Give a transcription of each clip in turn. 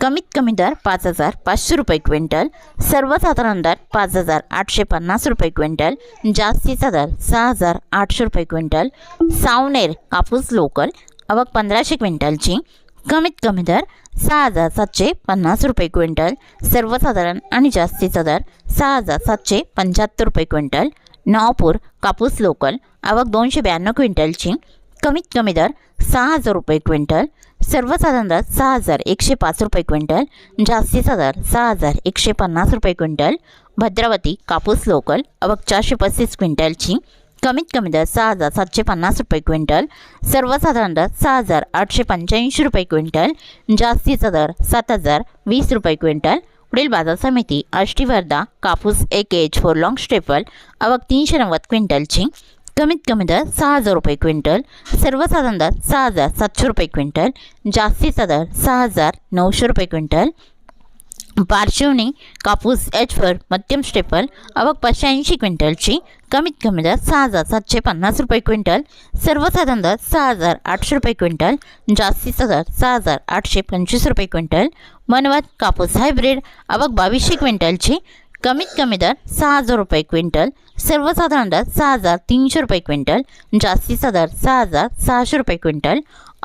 कमीत कमी दर पाच हजार पाचशे रुपये क्विंटल सर्वसाधारण दर पाच हजार आठशे पन्नास रुपये क्विंटल जास्तीचा दर सहा हजार आठशे रुपये क्विंटल सावनेर कापूस लोकल आवक पंधराशे क्विंटलची कमीत कमी दर सहा हजार सातशे पन्नास रुपये क्विंटल सर्वसाधारण आणि जास्तीचा दर सहा हजार सातशे पंच्याहत्तर रुपये क्विंटल नवापूर कापूस लोकल आवक दोनशे ब्याण्णव क्विंटलची कमीत कमी दर सहा हजार रुपये क्विंटल सर्वसाधारण दर सहा हजार एकशे पाच रुपये क्विंटल जास्तीचा दर सहा हजार एकशे पन्नास रुपये क्विंटल भद्रावती कापूस लोकल अवक चारशे पस्तीस क्विंटलची कमीत कमी दर सहा हजार सातशे पन्नास रुपये क्विंटल सर्वसाधारण दर सहा हजार आठशे पंच्याऐंशी रुपये क्विंटल जास्तीचा दर सात हजार वीस रुपये क्विंटल. पुढील बाजार समिती आष्टी वर्धा कापूस एक एच फोर लॉंग स्टेपल अवक तीनशे नव्वद क्विंटलची कमीत कमी दर सहा हजार रुपये क्विंटल सर्वसाधारण दर सहा हजार सातशे रुपये क्विंटल जास्तीचा दर सहा हजार नऊशे रुपये क्विंटल. पार्श्वनी कापूस एच फर मध्यम स्टेपल आवक पाचशे ऐंशी क्विंटलची कमीत कमी दर सहा हजार सातशे पन्नास रुपये क्विंटल सर्वसाधारण दर सहा हजार आठशे रुपये क्विंटल जास्तीचा दर सहा हजार आठशे पंचवीस रुपये क्विंटल. मनवत कापूस हायब्रिड आवक बावीसशे क्विंटलची कमीत कमी दर सहा हजार रुपये क्विंटल सर्वसाधारण दर सहा हजार तीनशे रुपये क्विंटल जास्तीचा दर सहा हजार सहाशे रुपये क्विंटल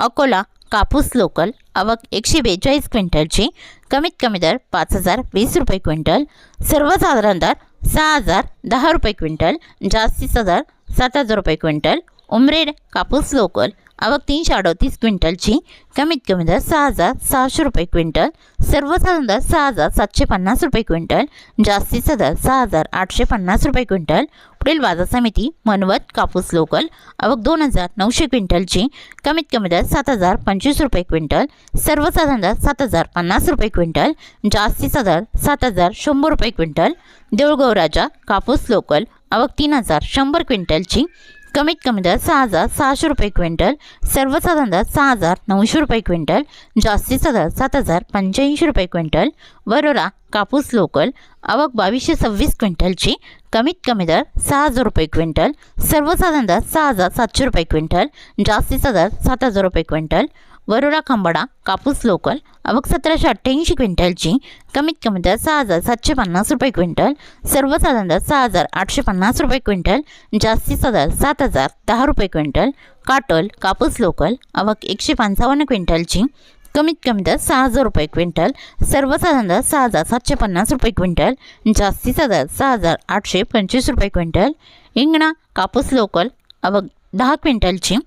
अकोला कापूस लोकल आवक एकशे बेचाळीस क्विंटलची कमीत कमी दर पाच हजार वीस रुपये क्विंटल सर्वसाधारण दर सहा हजार दहा रुपये क्विंटल जास्तीचा दर सात हजार रुपये क्विंटल उमरेड कापूस लोकल आवक तीनशे अडतीस क्विंटलची कमीत कमी दर सहा हजार सहाशे रुपये क्विंटल सर्वसाधारण दर सहा हजार सातशे पन्नास रुपये क्विंटल जास्तीचा दर सहा हजार आठशे पन्नास रुपये क्विंटल पुढील बाजार समिती मनवत कापूस लोकल आवक दोन हजार नऊशे क्विंटलची कमीत कमी दर सात हजार पंचवीस रुपये क्विंटल सर्वसाधारण दर सात हजार पन्नास रुपये क्विंटल जास्तीचा दर सात हजार शंभर रुपये क्विंटल देऊळगाव राजा कापूस लोकल आवक तीन हजार शंभर क्विंटलची कमीत कमी दर सहा हजार सहाशे रुपये क्विंटल सर्वसाधारण दर सहा हजार नऊशे रुपये क्विंटल जास्तीचा दर सात हजार पंच्याऐंशी रुपये क्विंटल वरोरा कापूस लोकल आवक बावीसशे सव्वीस क्विंटलची कमीत कमी दर सहा हजार रुपये क्विंटल सर्वसाधारण दर सहा हजार सातशे रुपये क्विंटल जास्तीचा दर सात हजार रुपये क्विंटल. वरोरा खंबाडा कापूस लोकल आवक सतराशे अठ्ठ्याऐंशी क्विंटलची कमीत कमी दर सहा हजार सातशे पन्नास रुपये क्विंटल सर्वसाधारण दर सहा हजार आठशे पन्नास रुपये क्विंटल जास्तीचा दर सात हजार दहा रुपये क्विंटल. काटोल कापूस लोकल आवक एकशे पंचावन्न क्विंटलची कमीत कमी दर सहा हजार रुपये क्विंटल सर्वसाधारण दर सहा हजार सातशे पन्नास रुपये क्विंटल जास्तीचा दर सहा हजार आठशे पंचवीस रुपये क्विंटल इंगणा कापूस लोकल आवक दहा क्विंटलची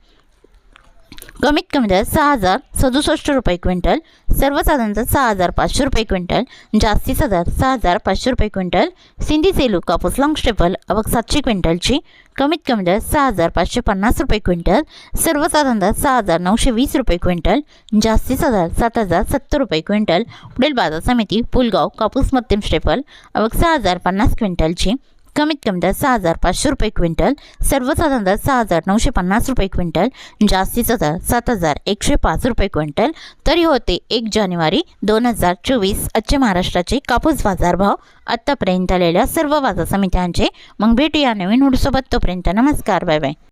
कमीत कमी दर सहा हजार सदुसष्ट रुपये क्विंटल सर्वसाधारण दर सहा हजार पाचशे रुपये क्विंटल जास्तीचा दर सहा हजार पाचशे रुपये क्विंटल सिंधी सेलू कापूस लॉंग स्टेपल अवघ सातशे क्विंटलची कमीत कमी दर सहा हजार पाचशे पन्नास रुपये क्विंटल सर्वसाधारण दर सहा हजार नऊशे वीस रुपये क्विंटल जास्तीचा दर सात हजार सत्तर रुपये क्विंटल. पुढील बाजार समिती पुलगाव कापूस मध्यम स्टेपल अवघ सहा हजार पन्नास क्विंटलची कमीत कमी दर सहा हजार पाचशे रुपये क्विंटल सर्वसाधारण दर सहा हजार नऊशे पन्नास रुपये क्विंटल जास्तीचा दर सात हजार एकशे पाच रुपये क्विंटल. तरी होते एक जानेवारी दोन हजार चोवीस आजचे महाराष्ट्राचे कापूस बाजारभाव आत्तापर्यंत आलेल्या सर्व बाजार समित्यांचे. मग भेटूया नवीन हुडसोबत तोपर्यंत नमस्कार बाय बाय.